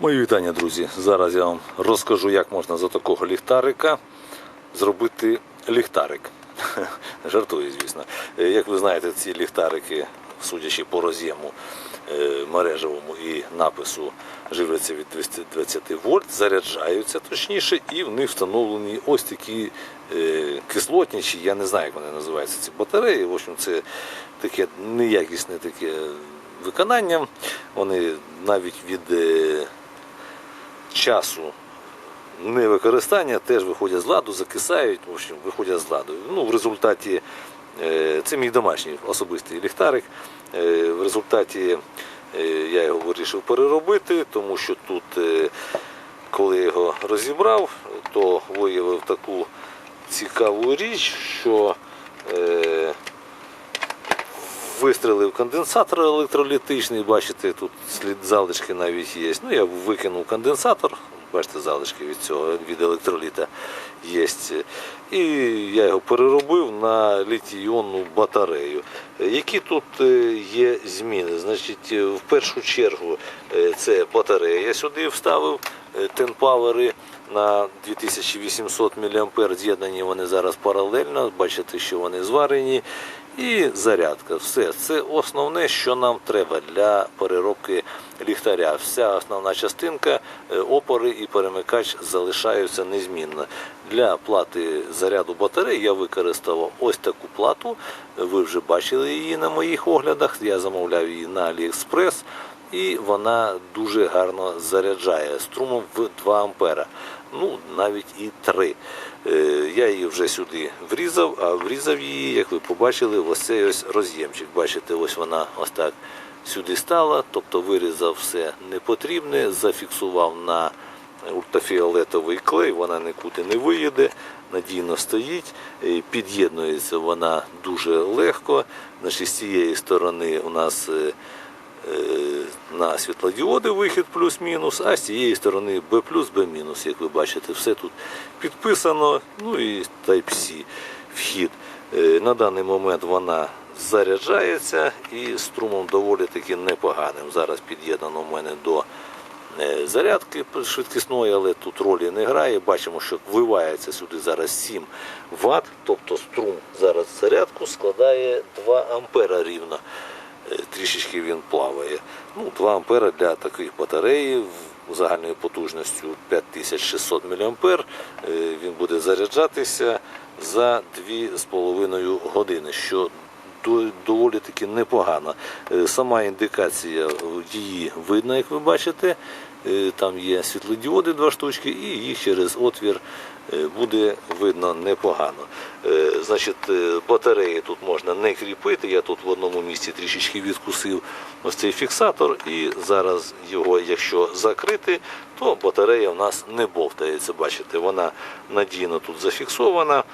Мої вітання, друзі. Зараз я вам розкажу, як можна за такого ліхтарика зробити ліхтарик. Жартую, звісно. Е, Як ви знаєте, ці ліхтарики, судячи по роз'єму е, мережевому і напису, живляться від 220 вольт, заряджаються точніше, і в них встановлені ось такі е, кислотні, чи я не знаю, як вони називаються, ці батареї. В общем, це таке неякісне таке виконання. Вони навіть від часу невикористання теж виходять з ладу, закисають, в общем, виходять з ладу. Ну, в результаті е, це мій домашній особистий ліхтарик. Е, В результаті е, я його вирішив переробити, тому що тут, коли я його розібрав, то виявив таку цікаву річ, що вистрілив конденсатор електролітичний, бачите, тут слід залишки навіть є. Ну, я викинув конденсатор, бачите, залишки від цього від електроліта є. І я його переробив на літій-іонну батарею. Які тут е, є зміни? Значить, е, в першу чергу е, це батарея. Я сюди вставив тенпавери на 2800 мА. З'єднані вони зараз паралельно. Бачите, що вони зварені. І зарядка. Все. Це основне, що нам треба для переробки ліхтаря. Вся основна частинка, е, опори і перемикач залишаються незмінно. Для плати заряду батареї я використав ось таку плату. Ви вже бачили її на моїх оглядах. Я замовляв її на AliExpress. І вона дуже гарно заряджає струмом в 2 ампера. Ну, навіть і 3. Е, Я її вже сюди врізав, а врізав її, як ви побачили, ось цей ось роз'ємчик. Бачите, ось вона ось так сюди стала, тобто вирізав все непотрібне, зафіксував на ультрафіолетовий клей, вона нікуди не виїде, надійно стоїть, під'єднується вона дуже легко. Значить, з цієї сторони у нас е, е, на світлодіоди вихід плюс-мінус, а з цієї сторони B плюс, B мінус, як ви бачите, все тут підписано. Ну і Type-C вхід. Е, На даний момент вона заряджається і струмом доволі таки непоганим. Зараз під'єднано в мене до е, зарядки швидкісної, але тут ролі не грає. Бачимо, що вливається сюди зараз 7 Вт, тобто струм зараз зарядку складає 2 ампера рівно. Е, Трішечки він плаває. Ну, 2 ампера для таких батарей загальною потужністю 5600 мА. Він буде заряджатися за 2,5 години, що доволі таки непогано. Е, Сама індикація е, її видно, як ви бачите. Е, Там є світлодіоди два штучки, і їх через отвір е, буде видно непогано. Е, Значить, е, батареї тут можна не кріпити. Я тут в одному місці трішечки відкусив ось цей фіксатор, і зараз його, якщо закрити, то батарея в нас не бовтається. Бачите, вона надійно тут зафіксована.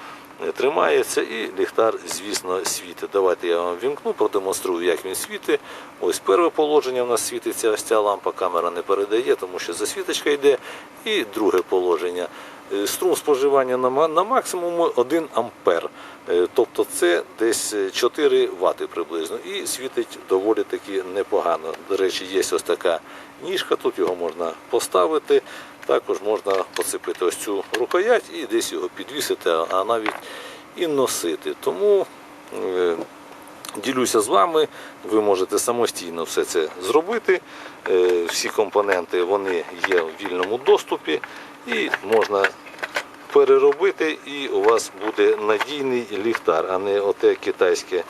е, Тримається і ліхтар, звісно, світить. Давайте я вам вімкну, продемонструю, як він світить. Ось перше положення в нас світиться ось ця лампа, камера не передає, тому що засвіточка йде. І друге положення. Е, Струм споживання на ма- на максимуму 1 ампер. Е, Тобто це десь е, 4 вати приблизно. І світить доволі таки непогано. До речі, є ось така ніжка, тут його можна поставити. Також можна поцепити ось цю рукоять і десь його підвісити, а навіть і носити. Тому е, ділюся з вами, ви можете самостійно все це зробити. Всі компоненти вони є в вільному доступі і можна переробити, і у вас буде надійний ліхтар, а не оте китайське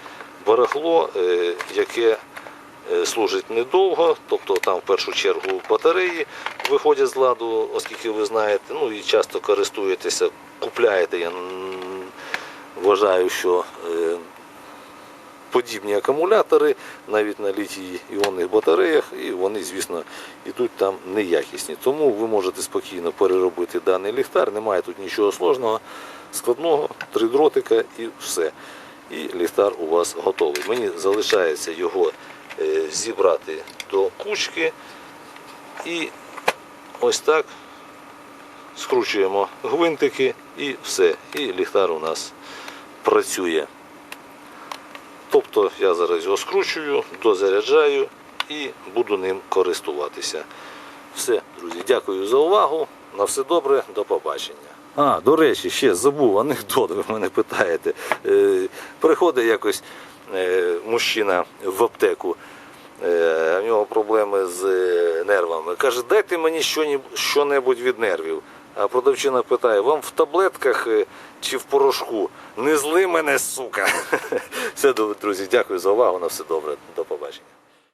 барахло, е, яке е, служить недовго, тобто там в першу чергу батареї виходять з ладу, оскільки ви знаєте, ну і часто користуєтеся, купляєте. Я вважаю, що е, подібні акумулятори навіть на літій іонних батареях, і вони, звісно, йдуть там неякісні. Тому ви можете спокійно переробити даний ліхтар, немає тут нічого сложного, складного, три дротика і все. І ліхтар у вас готовий. Мені залишається його е, зібрати до кучки і ось так скручуємо гвинтики і все. І ліхтар у нас працює. Тобто я зараз його скручую, дозаряджаю і буду ним користуватися. Все, друзі, дякую за увагу. На все добре, до побачення. А, до речі, ще забув анекдот, ви мене питаєте. Е, приходить якось е, мужчина в аптеку, е, в нього проблеми з е, нервами. Каже, дайте мені що-небудь від нервів. А продавчина питає, вам в таблетках е, чи в порошку? Не зли мене, сука. Все друзі, дякую за увагу. На все добре. До побачення.